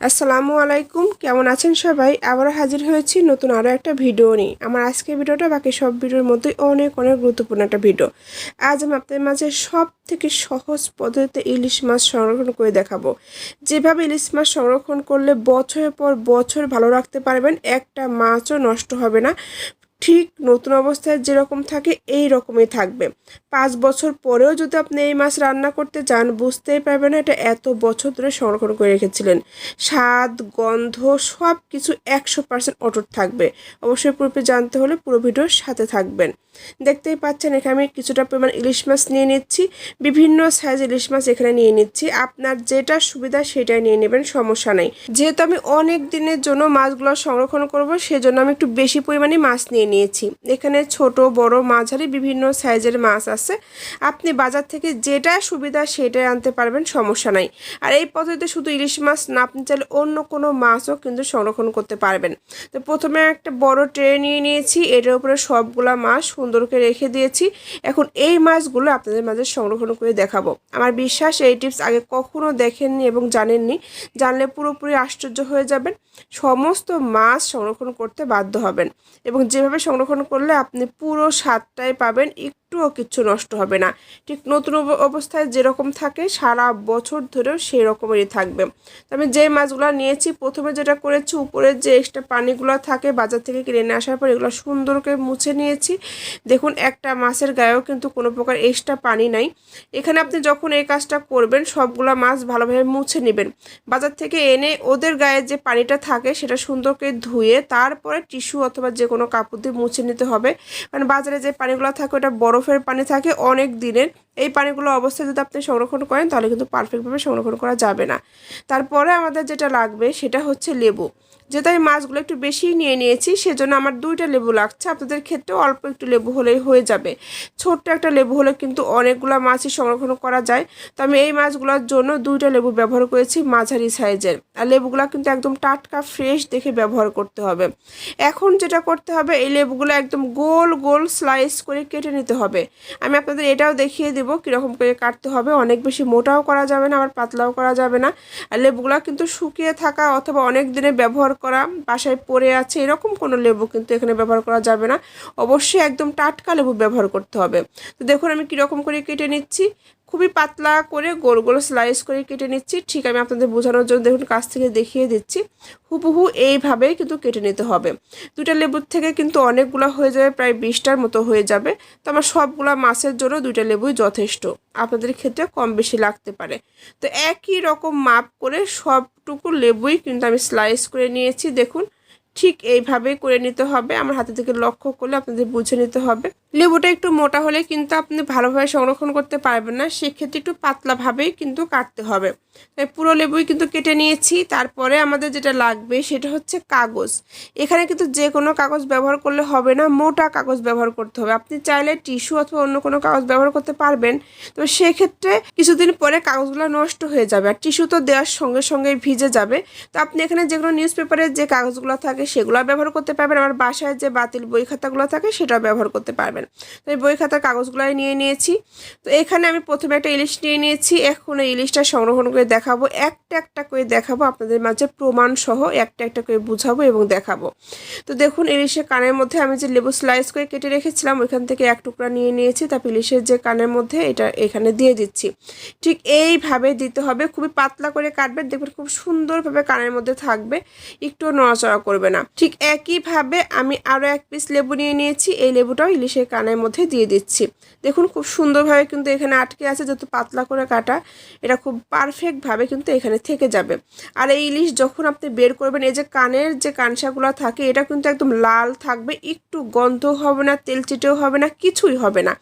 আসসালামু আলাইকুম, কেমন আছেন সবাই? আবারও হাজির হয়েছি নতুন আরও একটা ভিডিও নিয়ে। আমার আজকের ভিডিওটা, বাকি সব ভিডিওর মধ্যে অনেক অনেক গুরুত্বপূর্ণ একটা ভিডিও। আজ আমি আপনাদের মাঝে সব থেকে সহজ পদ্ধতিতে ইলিশ মাছ সংরক্ষণ করে দেখাবো। যেভাবে ইলিশ মাছ সংরক্ষণ করলে বছরের পর বছর ভালো রাখতে পারবেন, একটা মাছও নষ্ট হবে না। ঠিক নতুন অবস্থায় যেরকম থাকে এই রকমই থাকবে। পাঁচ বছর পরেও যদি আপনি এই মাছ রান্না করতে যান, বুঝতেই পারবেন না এটা এত বছর ধরে সংরক্ষণ করে রেখেছিলেন। স্বাদ, গন্ধ সব কিছু একশো পার্সেন্ট অটুট থাকবে। অবশ্যই পূর্বে জানতে হলে পুরো ভিডিওর সাথে থাকবেন। দেখতেই পাচ্ছেন, এখানে আমি কিছুটা পরিমাণ ইলিশ মাছ নিয়ে নিচ্ছি। বিভিন্ন সাইজ ইলিশ মাছ এখানে নিয়ে নিচ্ছি। আপনার যেটা সুবিধা সেটাই নিয়ে নেবেন, সমস্যা নেই। যেহেতু আমি অনেক দিনের জন্য মাছগুলো সংরক্ষণ করব, সেজন্য আমি একটু বেশি পরিমাণে মাছ নিয়ে নিয়েছি। এখানে ছোট, বড়, মাঝারি বিভিন্ন সাইজের মাছ আছে। আপনি বাজার থেকে যেটা সুবিধা সেটাই আনতে পারবেন, সমস্যা নাই। আর এই পদ্ধতিতে শুধু ইলিশ মাছ না, আপনি চাইলে অন্য কোনো মাছও কিন্তু সংরক্ষণ করতে পারবেন। তো প্রথমে একটা বড় ট্রে নিয়ে নিয়েছি। এটার উপরে সবগুলা মাছ সুন্দর করে রেখে দিয়েছি। এখন এই মাছগুলো আপনাদের মাঝে সংরক্ষণ করে দেখাবো। আমার বিশ্বাস এই টিপস আগে কখনো দেখেননি এবং জানেননি। জানলে পুরোপুরি আশ্চর্য হয়ে যাবেন। সমস্ত মাছ সংরক্ষণ করতে বাধ্য হবেন এবং যেভাবে সংরক্ষণ করলে আপনি পুরো স্বাদটাই পাবেন। একটুও কিচ্ছু নষ্ট হবে না। ঠিক নতুন অবস্থায় যেরকম থাকে, সারা বছর ধরেও সেই রকমেরই থাকবে। তো আমি যে মাছগুলো নিয়েছি, প্রথমে যেটা করেছি, উপরের যে এক্সট্রা পানিগুলো থাকে, বাজার থেকে কিনে নিয়ে আসার পর এগুলো সুন্দর করে মুছে নিয়েছি। দেখুন, একটা মাছের গায়েও কিন্তু কোনো প্রকার এক্সট্রা পানি নাই। এখানে আপনি যখন এই কাজটা করবেন, সবগুলো মাছ ভালোভাবে মুছে নেবেন। বাজার থেকে এনে ওদের গায়ে যে পানিটা থাকে, সেটা সুন্দর করে ধুয়ে তারপরে টিস্যু অথবা যে কোনো কাপড় দিয়ে মুছে নিতে হবে। কারণ বাজারে যে পানিগুলো থাকে, ওটা বরফের পানি থাকে অনেক দিনের। এই পানিগুলো অবস্থায় যদি আপনি সংরক্ষণ করেন, তাহলে কিন্তু পারফেক্টভাবে সংরক্ষণ করা যাবে না। তারপরে আমাদের যেটা লাগবে, সেটা হচ্ছে লেবু। যেহেতু আমি মাছগুলো একটু বেশি নিয়ে নিয়েছি, সেজন্য আমার দুইটা লেবু লাগছে। আপনাদের ক্ষেত্রে অল্প একটু লেবু হলেই হয়ে যাবে। ছোট্ট একটা লেবু হলে কিন্তু অনেকগুলো মাছই সংরক্ষণ করা যায়। তো আমি এই মাছগুলোর জন্য দুইটা লেবু ব্যবহার করেছি মাঝারি সাইজের। আর লেবুগুলো কিন্তু একদম টাটকা ফ্রেশ দেখে ব্যবহার করতে হবে। এখন যেটা করতে হবে, এই লেবুগুলো একদম গোল গোল স্লাইস করে কেটে নিতে হবে। আমি আপনাদের এটাও দেখিয়ে দেবো কীরকম করে কাটতে হবে। অনেক বেশি মোটাও করা যাবে না, আবার পাতলাও করা যাবে না। আর লেবুগুলো কিন্তু শুকিয়ে থাকা অথবা অনেক দিনে ব্যবহার করা বাসায় পড়ে আছে, এরকম কোনো লেবু কিন্তু এখানে ব্যবহার করা যাবে না। অবশ্যই একদম টাটকা লেবু ব্যবহার করতে হবে। তো দেখুন আমি কীরকম করে কেটে নিচ্ছি। খুবই পাতলা করে গোল গোল স্লাইস করে কেটে নিচ্ছি। ঠিক আমি আপনাদের বোঝানোর জন্য দেখুন কাছ থেকে দেখিয়ে দিচ্ছি। হুবহু এইভাবেই কিন্তু কেটে নিতে হবে। দুইটা লেবুর থেকে কিন্তু অনেকগুলো হয়ে যাবে, প্রায় বিশটার মতো হয়ে যাবে। তো আমার সবগুলা মাছের জন্য দুইটা লেবুই যথেষ্ট। আপনাদের ক্ষেত্রে কম বেশি লাগতে পারে। তো একই রকম মাপ করে সবটুকু লেবুই কিন্তু আমি স্লাইস করে নিয়েছি। দেখুন ঠিক এইভাবেই করে নিতে হবে। আমার হাতে থেকে লক্ষ্য করলে আপনাদের বুঝে নিতে হবে। লেবুটা একটু মোটা হলে কিন্তু আপনি ভালোভাবে সংরক্ষণ করতে পারবেন না। সেক্ষেত্রে একটু পাতলাভাবেই কিন্তু কাটতে হবে। তাই পুরো লেবুই কিন্তু কেটে নিয়েছি। তারপরে আমাদের যেটা লাগবে সেটা হচ্ছে কাগজ। এখানে কিন্তু যে কোনো কাগজ ব্যবহার করলে হবে না। মোটা কাগজ ব্যবহার করতে হবে। আপনি চাইলে টিস্যু অথবা অন্য কোনো কাগজ ব্যবহার করতে পারবেন। তো সেক্ষেত্রে কিছুদিন পরে কাগজগুলো নষ্ট হয়ে যাবে। আর টিস্যু তো দেওয়ার সঙ্গে সঙ্গে ভিজে যাবে। তো আপনি এখানে যে কোনো নিউজ পেপারের যে কাগজগুলো থাকে সেগুলো ব্যবহার করতে পারবেন। আমার বাসায় যে বাতিল বই খাতাগুলো থাকে, সেটাও ব্যবহার করতে পারবেন। তো বই খাতার কাগজগুলোই নিয়ে নিয়েছি। তো এখানে আমি প্রথমে একটা ইলিশ নিয়ে নিয়েছি। এখন এই ইলিশটা সংরক্ষণ করে দেখাবো। একটা একটা করে দেখাবো। আপনাদের মাঝে প্রমাণ সহ একটা একটা করে বুঝাবো এবং দেখাবো। তো দেখুন, ইলিশের কানের মধ্যে আমি যে লেবু স্লাইস করে কেটে রেখেছিলাম, ওইখান থেকে এক টুকরা নিয়ে নিয়েছি। তারপর ইলিশের যে কানের মধ্যে, এটা এখানে দিয়ে দিচ্ছি। ঠিক এইভাবে দিতে হবে। খুবই পাতলা করে কাটবে দেখবেন খুব সুন্দরভাবে কানের মধ্যে থাকবে। একটু নড়াচড়া করবে না। ঠিক একইভাবে আমি আরও এক পিস লেবু নিয়ে নিয়েছি, এই লেবুটাও ইলিশের কানের মধ্যে দিয়ে দিচ্ছি। দেখুন খুব সুন্দরভাবে কিন্তু এখানে আটকে আছে, যত পাতলা করে কাটা, এটা খুব পারফেক্টভাবে কিন্তু এখানে থেকে যাবে। আর এই ইলিশ যখন আপনি বের করবেন, এই যে কানের যে কানসাগুলো থাকে, এটা কিন্তু একদম লাল থাকবে, একটু গন্ধ হবে না, তেল চিটেও হবে না, কিছুই হবে না।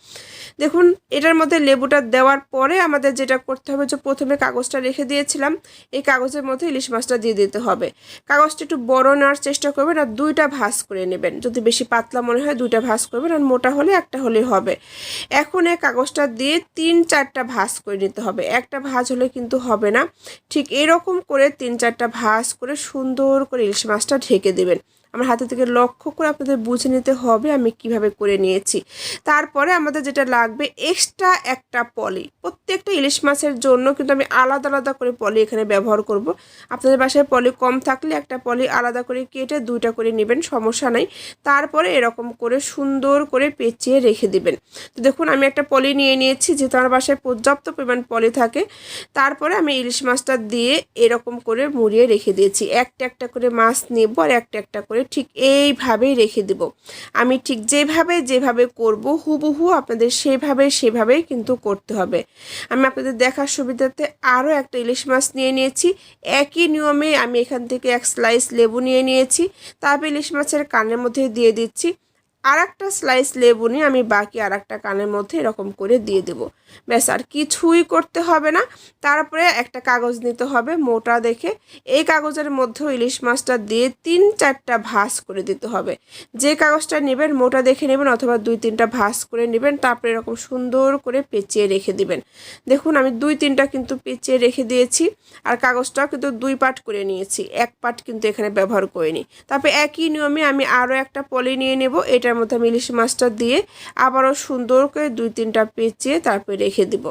দেখুন, এটার মধ্যে লেবুটা দেওয়ার পরে আমাদের যেটা করতে হবে, যে প্রথমে কাগজটা রেখে দিয়েছিলাম, এই কাগজের মধ্যে ইলিশ মাছটা দিয়ে দিতে হবে। কাগজটা একটু বড় নেওয়ার চেষ্টা করবেন আর দুইটা ভাঁজ করে নেবেন। যদি বেশি পাতলা মনে হয় দুইটা ভাঁজ করবেন আর মোটা হলে একটা হলে হবে। এখন এই কাগজটা দিয়ে তিন চারটা ভাঁজ করে নিতে হবে। একটা ভাঁজ হলে কিন্তু হবে না। ঠিক এরকম করে তিন চারটা ভাঁজ করে সুন্দর করে ইলিশ মাছটা ঢেকে দেবেন। আমার হাতে থেকে লক্ষ্য করে আপনাদের বুঝে নিতে হবে আমি কীভাবে করে নিয়েছি। তারপরে আমাদের যেটা লাগবে এক্সট্রা একটা পলি প্রত্যেকটা ইলিশ মাছের জন্য কিন্তু আমি আলাদা আলাদা করে পলি এখানে ব্যবহার করব। আপনাদের বাসায় পলি কম থাকলে একটা পলি আলাদা করে কেটে দুইটা করে নেবেন, সমস্যা নাই। তারপরে এরকম করে সুন্দর করে পেঁচিয়ে রেখে দিবেন। তো দেখুন, আমি একটা পলি নিয়ে নিয়েছি যেহেতু আমার বাসায় পর্যাপ্ত পরিমাণ পলি থাকে। তারপরে আমি ইলিশ মাছটা দিয়ে এরকম করে মুড়িয়ে রেখে দিয়েছি। একটা একটা করে মাছ নেব আর একটা একটা করে ঠিক এইভাবেই রেখে দেব। আমি ঠিক যেভাবে যেভাবে করব, হুবহু আপনাদের সেভাবে সেভাবেই কিন্তু করতে হবে। আমি আপনাদের দেখার সুবিধাতে আরও একটা ইলিশ মাছ নিয়ে নিয়েছি। একই নিয়মে আমি এখান থেকে এক স্লাইস লেবু নিয়ে নিয়েছি। তারপর ইলিশ মাছের কানের মধ্যে দিয়ে দিচ্ছি। আর একটা স্লাইস লেবু নিয়ে আমি বাকি আর একটা কানের মধ্যে এরকম করে দিয়ে দেব। ব্যাস, আর কিছুই করতে হবে না। তারপরে একটা কাগজ নিতে হবে মোটা দেখে। এই কাগজের মধ্যেও ইলিশ মাছটা দিয়ে তিন চারটা ভাঁজ করে দিতে হবে। যে কাগজটা নেবেন মোটা দেখে নেবেন অথবা দুই তিনটা ভাঁজ করে নেবেন, তারপরে এরকম সুন্দর করে পেঁচিয়ে রেখে দিবেন। দেখুন, আমি দুই তিনটা কিন্তু পেঁচিয়ে রেখে দিয়েছি আর কাগজটাও কিন্তু দুই পাট করে নিয়েছি। এক পাট কিন্তু এখানে ব্যবহার করিনি। তারপরে একই নিয়মে আমি আরও একটা পলি নিয়ে নেব। এটার মধ্যে আমি ইলিশ মাছটা দিয়ে আবারও সুন্দর করে দুই তিনটা পেঁচিয়ে তারপরে রেখে দিব।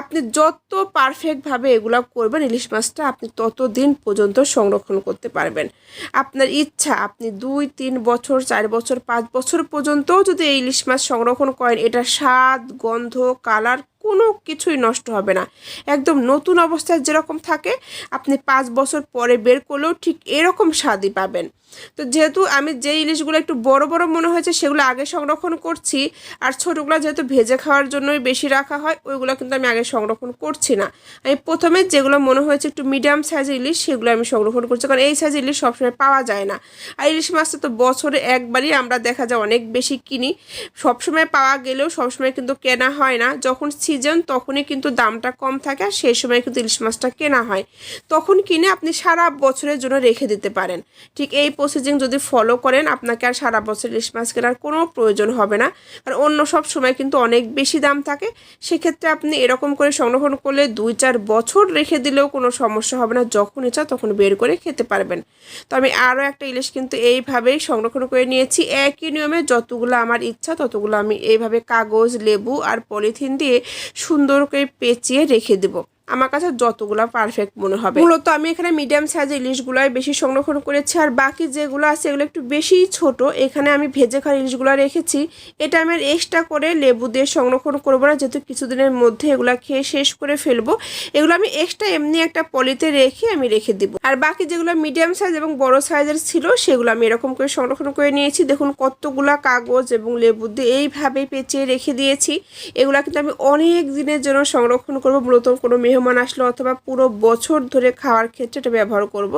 আপনি যত পারফেক্টভাবে এগুলো করবেন ইলিশ মাছটা আপনি তত দিন পর্যন্ত সংরক্ষণ করতে পারবেন। আপনার ইচ্ছা, আপনি দুই, তিন বছর, চার বছর, পাঁচ বছর পর্যন্তও যদি এই ইলিশ মাছ সংরক্ষণ করেন এটা স্বাদ, গন্ধ কালার কোনো কিছুই নষ্ট হবে না। একদম নতুন অবস্থায় যেরকম থাকে, আপনি পাঁচ বছর পরে বের করলেও ঠিক এরকম স্বাদই পাবেন। তো যেহেতু আমি যে ইলিশগুলো একটু বড় বড় মনে হয়েছে, সেগুলো আগে সংরক্ষণ করছি, আর ছোটোগুলো যেহেতু ভেজে খাওয়ার জন্যই বেশি রাখা হয়, ওইগুলো কিন্তু আমি আগে সংরক্ষণ করছি না। আমি প্রথমে যেগুলো মনে হয়েছে একটু মিডিয়াম সাইজের ইলিশ, সেগুলো আমি সংরক্ষণ করছি, কারণ এই সাইজের ইলিশ সবসময় পাওয়া যায় না। আর ইলিশ মাছটা তো বছরে একবারই আমরা দেখা যায় অনেক বেশি কিনি। সবসময় পাওয়া গেলেও সবসময় কিন্তু কেনা হয় না। যখন সিজন তখনই কিন্তু দামটা কম থাকে আর সেই সময় কিন্তু ইলিশ মাছটা কেনা হয়। তখন কিনে আপনি সারা বছরের জন্য রেখে দিতে পারেন। ঠিক এই প্রসিজিং যদি ফলো করেন, আপনাকে আর সারা বছর ইলিশ মাছ কেনার কোনো প্রয়োজন হবে না। কারণ অন্য সব সময় কিন্তু অনেক বেশি দাম থাকে। সেক্ষেত্রে আপনি এরকম করে সংরক্ষণ করলে দুই চার বছর রেখে দিলেও কোনো সমস্যা হবে না। যখন ইচ্ছা তখন বের করে খেতে পারবেন। তো আমি আরও একটা ইলিশ কিন্তু এইভাবেই সংরক্ষণ করে নিয়েছি। একই নিয়মে যতগুলো আমার ইচ্ছা ততগুলো আমি এইভাবে কাগজ, লেবু আর পলিথিন দিয়ে সুন্দর করে পেঁচিয়ে রেখে দেবো। আমার কাছে যতগুলো পারফেক্ট মনে হবে। মূলত আমি এখানে মিডিয়াম সাইজের ইলিশগুলোই বেশি সংরক্ষণ করেছি, আর বাকি যেগুলো আছে এগুলো একটু বেশি ছোট, এখানে আমি ভেজে খাওয়া ইলিশগুলো রেখেছি। এটা আমি এক্সট্রা করে লেবু দিয়ে সংরক্ষণ করব না, যেহেতু কিছুদিনের মধ্যে এগুলো খেয়ে শেষ করে ফেলব। এগুলো আমি এক্সট্রা এমনি একটা পলিতে রেখে আমি রেখে দিব। আর বাকি যেগুলো মিডিয়াম সাইজ এবং বড় সাইজের ছিল, সেগুলো আমি এরকম করে সংরক্ষণ করে নিয়েছি। দেখুন কতগুলা কাগজ এবং লেবু দিয়ে এইভাবে পেঁচিয়ে রেখে দিয়েছি। এগুলো কিন্তু আমি অনেক দিনের জন্য সংরক্ষণ করব, মূলত কোনো মেহমান আসলো অথবা পুরো বছর ধরে খাওয়ার ক্ষেত্রে এটা ব্যবহার করব।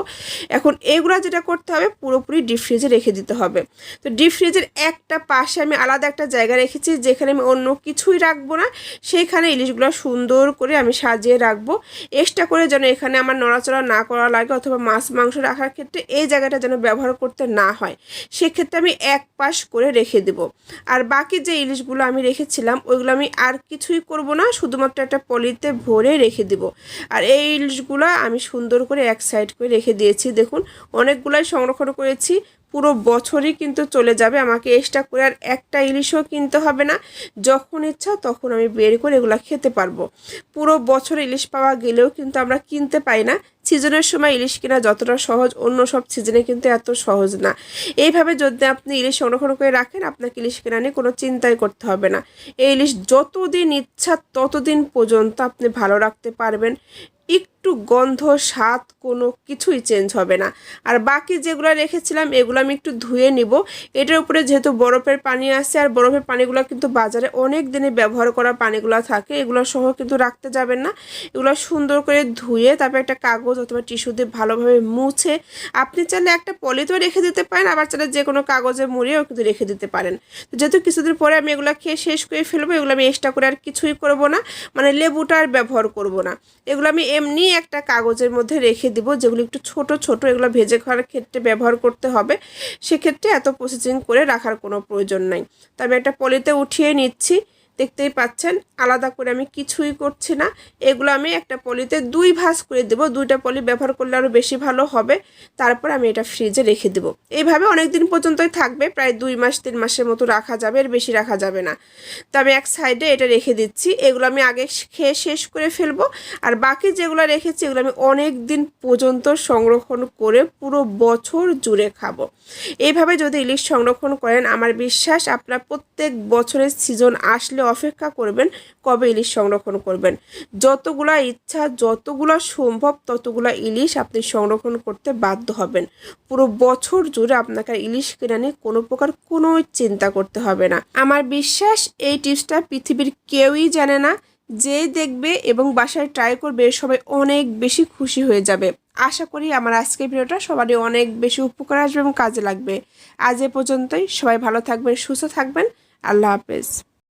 এখন এগুলো যেটা করতে হবে, পুরোপুরি ডিপ ফ্রিজে রেখে দিতে হবে। তো ডিপ ফ্রিজের একটা পাশে আমি আলাদা একটা জায়গা রেখেছি, যেখানে আমি অন্য কিছুই রাখব না। সেইখানে ইলিশগুলো সুন্দর করে আমি সাজিয়ে রাখব। এক্সট্রা করে যেন এখানে আমার নড়াচড়া না করা লাগে অথবা মাছ, মাংস রাখার ক্ষেত্রে এই জায়গাটা যেন ব্যবহার করতে না হয়, সেক্ষেত্রে আমি এক পাশ করে রেখে দেব। আর বাকি যে ইলিশগুলো আমি রেখেছিলাম, ওইগুলো আমি আর কিছুই করব না, শুধুমাত্র একটা পলিতে ভরে রেখে দিব। আর এই ইলিশগুলো আমি সুন্দর করে এক সাইড করে রেখে দিয়েছি। দেখুন, অনেকগুলাই সংরক্ষণ করেছি। পুরো বছরই কিন্তু চলে যাবে। আমাকে এক্সট্রা করে আর একটা ইলিশও কিনতে হবে না। যখন ইচ্ছা তখন আমি বের করে এগুলো খেতে পারব। পুরো বছর ইলিশ পাওয়া গেলেও কিন্তু আমরা কিনতে পাই না। সিজনের সময় ইলিশ কেনা যতটা সহজ, অন্য সব সিজনে কিন্তু এত সহজ না। এইভাবে যদি আপনি ইলিশ সংরক্ষণ করে রাখেন, আপনাকে ইলিশ কেনা নিয়ে কোনো চিন্তাই করতে হবে না। এই ইলিশ যতদিন ইচ্ছা ততদিন পর্যন্ত আপনি ভালো রাখতে পারবেন। একটু গন্ধ, স্বাদ কোনো কিছুই চেঞ্জ হবে না। আর বাকি যেগুলো রেখেছিলাম, এগুলো আমি একটু ধুয়ে নিব। এটার উপরে যেহেতু বরফের পানি আছে, আর বরফের পানিগুলো কিন্তু বাজারে অনেক দিনে ব্যবহার করা পানিগুলো থাকে, এগুলো সহ কিন্তু রাখতে যাবেন না। এগুলো সুন্দর করে ধুয়ে তারপর একটা কাগজ অথবা টিস্যু দিয়ে ভালোভাবে মুছে আপনি চাইলে একটা পলিতেও রেখে দিতে পারেন, আবার চাইলে যে কোনো কাগজে মুড়িয়েও কিন্তু রেখে দিতে পারেন। তো যেহেতু কিছুদিন পরে আমি এগুলো খেয়ে শেষ করে ফেলব, এগুলো আমি এক্সট্রা করে আর কিছুই করব না। মানে লেবুটা আর ব্যবহার করব না। এগুলো আমি এমনি একটা কাগজের মধ্যে রেখে দিব, যেগুলো একটু ছোট ছোট, এগুলো ভেজে খাওয়ার ক্ষেত্রে ব্যবহার করতে হবে। সেক্ষেত্রে এত প্রসেসিং করে রাখার কোনো প্রয়োজন নাই। তবে একটা পলিতে উঠিয়ে নিচ্ছি। দেখতেই পাচ্ছেন, আলাদা করে আমি কিছুই করছি না। এগুলো আমি একটা পলিতে দুই ভাঁজ করে দেব, দুইটা পলি ব্যবহার করলে আরও বেশি ভালো হবে। তারপর আমি এটা ফ্রিজে রেখে দেবো। এইভাবে অনেক দিন পর্যন্তই থাকবে, প্রায় দুই মাস, তিন মাসের মতো রাখা যাবে, এর বেশি রাখা যাবে না। তো আমি এক সাইডে এটা রেখে দিচ্ছি, এগুলো আমি আগে খেয়ে শেষ করে ফেলব। আর বাকি যেগুলো রেখেছি, এগুলো আমি অনেক দিন পর্যন্ত সংরক্ষণ করে পুরো বছর জুড়ে খাব। এইভাবে যদি ইলিশ সংরক্ষণ করেন, আমার বিশ্বাস আপনার প্রত্যেক বছরের সিজন আসলে অপেক্ষা করবেন, কবে ইলিশ সংরক্ষণ করবেন। যতগুলা ইচ্ছা, যতগুলা সম্ভব, ততগুলা ইলিশ আপনি সংরক্ষণ করতে বাধ্য হবেন। পুরো বছর জুড়ে আপনাকে ইলিশ কিনে নিয়ে কোনো প্রকার কোনো চিন্তা করতে হবে না। আমার বিশ্বাস, এই টিপসটা পৃথিবীর কেউই জানে না। যে দেখবে এবং বাসায় ট্রাই করবে, সবাই অনেক বেশি খুশি হয়ে যাবে। আশা করি আমার আজকের ভিডিওটা সবারই অনেক বেশি উপকার আসবে এবং কাজে লাগবে। আজ এ পর্যন্তই। সবাই ভালো থাকবেন, সুস্থ থাকবেন। আল্লাহ হাফেজ।